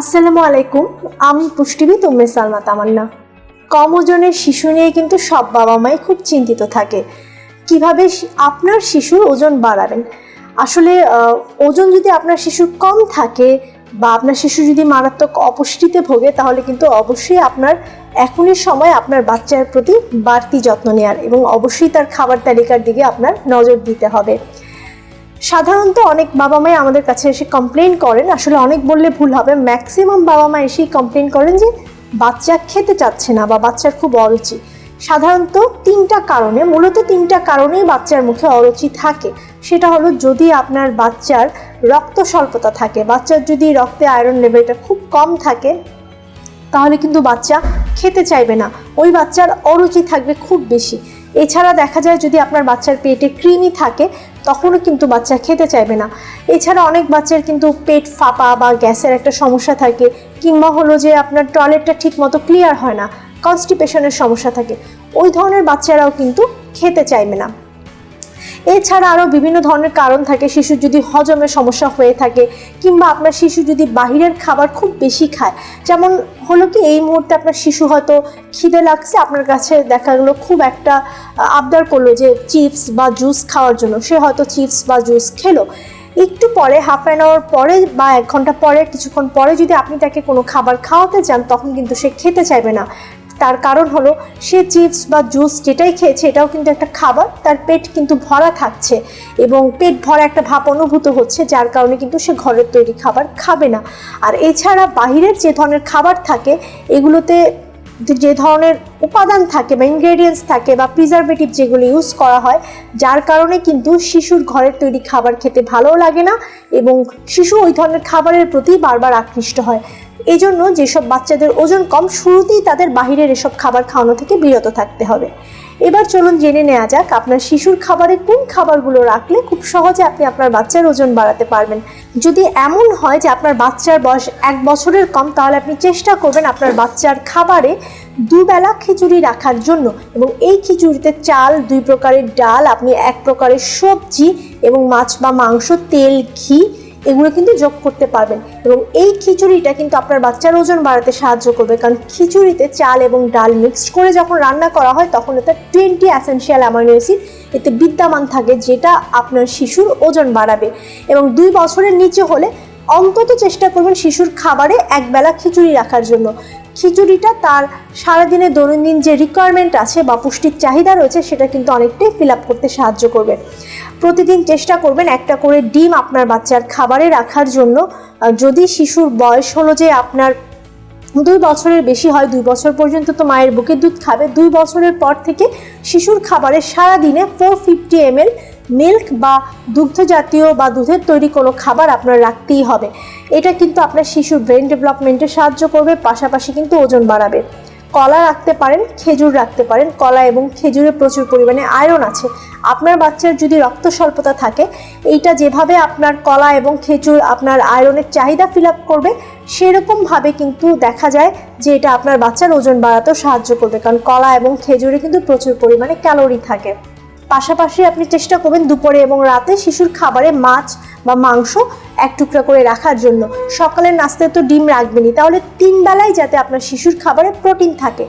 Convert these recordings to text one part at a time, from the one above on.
আসসালামু আলাইকুম, আমি পুষ্টিবিদ উম্মে সালমা তামান্না। কম ওজনের শিশু নিয়ে কিন্তু সব বাবা মাই খুব চিন্তিত থাকে। কীভাবে আপনার শিশুর ওজন বাড়াবেন? আসলে ওজন যদি আপনার শিশুর কম থাকে বা আপনার শিশু যদি মারাত্মক অপুষ্টিতে ভোগে, তাহলে কিন্তু অবশ্যই আপনার এখনই সময় আপনার বাচ্চার প্রতি বাড়তি যত্ন নেওয়ার এবং অবশ্যই তার খাবার তালিকার দিকে আপনার নজর দিতে হবে। সাধারণত অনেক বাবা মাই আমাদের কাছে এসে কমপ্লেন করেন। আসলে অনেক বললে ভুল হবে। ম্যাক্সিমাম বাবা মা এসেই কমপ্লেন করেন যে, বাচ্চা খেতে চাচ্ছে না বা বাচ্চার খুব অরুচি। সাধারণত তিনটা কারণে, মূলত তিনটা কারণেই বাচ্চার মুখে অরুচি থাকে। সেটা হলো যদি আপনার বাচ্চার রক্ত স্বল্পতা থাকে, বাচ্চার যদি রক্তে আয়রন লেভেলটা খুব কম থাকে, তাহলে কিন্তু বাচ্চা খেতে চাইবে না। ওই বাচ্চার অরুচি থাকবে খুব বেশি। এছাড়া দেখা যায় যদি আপনার বাচ্চার পেটে কৃমি থাকে তখনও কিন্তু বাচ্চা খেতে চাইবে না। এছাড়া অনেক বাচ্চার কিন্তু পেট ফাঁপা বা গ্যাসের একটা সমস্যা থাকে, কিংবা হলো যে আপনার টয়লেটটা ঠিক মতো ক্লিয়ার হয় না কনস্টিপেশনের সমস্যা থাকে। ওই ধরনের বাচ্চারাও কিন্তু খেতে চাইবে না। এছাড়া আরও বিভিন্ন ধরনের কারণ থাকে, শিশুর যদি হজমের সমস্যা হয়ে থাকে কিংবা আপনার শিশু যদি বাহিরের খাবার খুব বেশি খায়। যেমন হলো কি, এই মুহূর্তে আপনার শিশু হয়তো খিদে লাগছে, আপনার কাছে দেখা গেলো খুব একটা আবদার করল যে চিপস বা জুস খাওয়ার জন্য। সে হয়তো চিপস বা জুস খেলো। একটু পরে, হাফ অ্যান আওয়ার পরে বা এক ঘণ্টা পরে, কিছুক্ষণ পরে যদি আপনি তাকে কোনো খাবার খাওয়াতে চান, তখন কিন্তু সে খেতে চাইবে না। তার কারণ হলো সে চিপস বা জুস যেটাই খেয়েছে, এটাও কিন্তু একটা খাবার, তার পেট কিন্তু ভরা থাকছে এবং পেট ভরা একটা ভাব অনুভূত হচ্ছে, যার কারণে কিন্তু সে ঘরের তৈরি খাবার খাবে না। আর এছাড়া বাহিরের যে ধরনের খাবার থাকে, এগুলোতে যে ধরনের উপাদান থাকে বা ইনগ্রেডিয়েন্টস থাকে বা প্রিজারভেটিভ যেগুলো ইউজ করা হয়, যার কারণে কিন্তু শিশুর ঘরের তৈরি খাবার খেতে ভালোও লাগে না এবং শিশু ওই ধরনের খাবারের প্রতি বারবার আকৃষ্ট হয়। এই জন্য যেসব বাচ্চাদের ওজন কম, শুরুতেই তাদের বাহিরের এসব খাবার খাওয়ানো থেকে বিরত থাকতে হবে। এবার চলুন জেনে নেওয়া যাক আপনার শিশুর খাবারে কোন খাবারগুলো রাখলে খুব সহজে আপনি আপনার বাচ্চার ওজন বাড়াতে পারবেন। যদি এমন হয় যে আপনার বাচ্চার বয়স এক বছরের কম, তাহলে আপনি চেষ্টা করবেন আপনার বাচ্চার খাবারে দুবেলা খিচুড়ি রাখার জন্য এবং এই খিচুড়িতে চাল, দুই প্রকারের ডাল, আপনি এক প্রকারের সবজি এবং মাছ বা মাংস, তেল, ঘি এগুলো কিন্তু যোগ করতে পারবেন। এবং এই খিচুড়িটা কিন্তু আপনার বাচ্চার ওজন বাড়াতে সাহায্য করবে। কারণ খিচুড়িতে চাল এবং ডাল মিক্স করে যখন রান্না করা হয়, তখন এতে টোয়েন্টি অ্যাসেন্সিয়াল অ্যামাইনো অ্যাসিড এতে বিদ্যমান থাকে, যেটা আপনার শিশুর ওজন বাড়াবে। এবং দুই বছরের নিচে হলে অন্তত চেষ্টা করবেন শিশুর খাবারে একবেলা খিচুড়ি রাখার জন্য। খিচুড়িটা তার সারাদিনের দৈনন্দিন যে রিকোয়ারমেন্ট আছে বা পুষ্টির চাহিদা রয়েছে, সেটা কিন্তু অনেকটাই ফিল আপ করতে সাহায্য করবে। প্রতিদিন চেষ্টা করবেন একটা করে ডিম আপনার বাচ্চার খাবারে রাখার জন্য। যদি শিশুর বয়স হলো যে আপনার দুই বছরের বেশি হয়, দুই বছর পর্যন্ত তো মায়ের বুকের দুধ খাবে। দুই বছরের পর থেকে শিশুর খাবারে সারা দিনে ফোর ফিফটি এমএল মিল্ক বা দুগ্ধ জাতীয় বা দুধের তৈরি কোনো খাবার আপনার রাখতেই হবে। এটা কিন্তু আপনার শিশুর ব্রেন ডেভেলপমেন্টে সাহায্য করবে, পাশাপাশি কিন্তু ওজন বাড়াবে। কলা রাখতে পারেন, খেজুর রাখতে পারেন। কলা এবং খেজুরে প্রচুর পরিমাণে আয়রন আছে। আপনার বাচ্চার যদি রক্ত স্বল্পতা থাকে, এইটা যেভাবে আপনার কলা এবং খেজুর আপনার আয়রনের চাহিদা ফিল আপ করবে, সেরকমভাবে কিন্তু দেখা যায় যে এটা আপনার বাচ্চার ওজন বাড়াতেও সাহায্য করবে। কারণ কলা এবং খেজুরে কিন্তু প্রচুর পরিমাণে ক্যালোরি থাকে। পাশাপাশি আপনি চেষ্টা করবেন দুপুরে এবং রাতে শিশুর খাবারে মাছ বা মাংস এক টুকরা করে রাখার জন্য। সকালের নাস্তায় তো ডিম রাখবেনই। তাহলে তিন বেলায় যাতে আপনার শিশুর খাবারে প্রোটিন থাকে।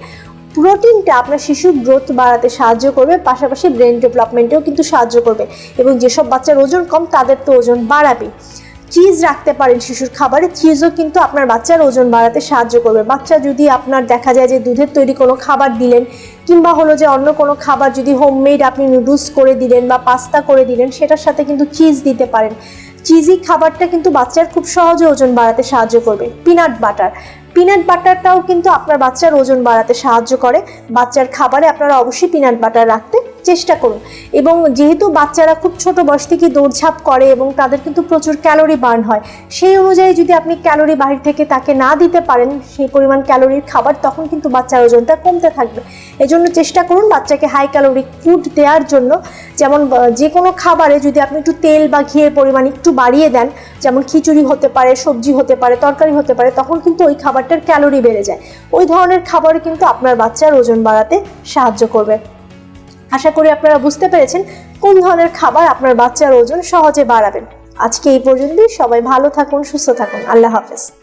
প্রোটিনটা আপনার শিশুর গ্রোথ বাড়াতে সাহায্য করবে, পাশাপাশি ব্রেন ডেভেলপমেন্টেও কিন্তু সাহায্য করবে। এবং যেসব বাচ্চার ওজন কম, তাদের তো ওজন বাড়াবে। চিজ রাখতে পারেন শিশুর খাবারে, চিজও কিন্তু আপনার বাচ্চার ওজন বাড়াতে সাহায্য করবে। বাচ্চা যদি আপনার দেখা যায় যে দুধের তৈরি কোনো খাবার দিলেন, কিংবা হলো যে অন্য কোনো খাবার যদি হোমমেড আপনি নুডলস করে দিলেন বা পাস্তা করে দিলেন, সেটার সাথে কিন্তু চিজ দিতে পারেন। চিজি খাবারটা কিন্তু বাচ্চার খুব সহজে ওজন বাড়াতে সাহায্য করবে। পিনাট বাটার পিনাট বাটারটাও কিন্তু আপনার বাচ্চার ওজন বাড়াতে সাহায্য করে। বাচ্চার খাবারে আপনারা অবশ্যই পিনাট বাটার রাখতে চেষ্টা করুন। এবং যেহেতু বাচ্চারা খুব ছোট বয়স থেকে দৌড়ঝাঁপ করে এবং তাদের কিন্তু প্রচুর ক্যালোরি বার্ন হয়, সেই অনুযায়ী যদি আপনি ক্যালোরি বাহির থেকে তাকে না দিতে পারেন, সেই পরিমাণ ক্যালোরির খাবার, তখন কিন্তু বাচ্চার ওজনটা কমতে থাকবে। এজন্য চেষ্টা করুন বাচ্চাকে হাই ক্যালোরি ফুড দেওয়ার জন্য। যেমন যে কোনো খাবারে যদি আপনি একটু তেল বা ঘিয়ের পরিমাণ একটু বাড়িয়ে দেন, যেমন খিচুড়ি হতে পারে, সবজি হতে পারে, তরকারি হতে পারে, তখন কিন্তু ওই খাবারটার ক্যালোরি বেড়ে যায়। ওই ধরনের খাবার কিন্তু আপনার বাচ্চার ওজন বাড়াতে সাহায্য করবে। আশা করি আপনারা বুঝতে পেরেছেন কোন ধরনের খাবার আপনার বাচ্চার ওজন সহজে বাড়াবেন। আজকে এই পর্যন্তই। সবাই ভালো থাকুন, সুস্থ থাকুন। আল্লাহ হাফেজ।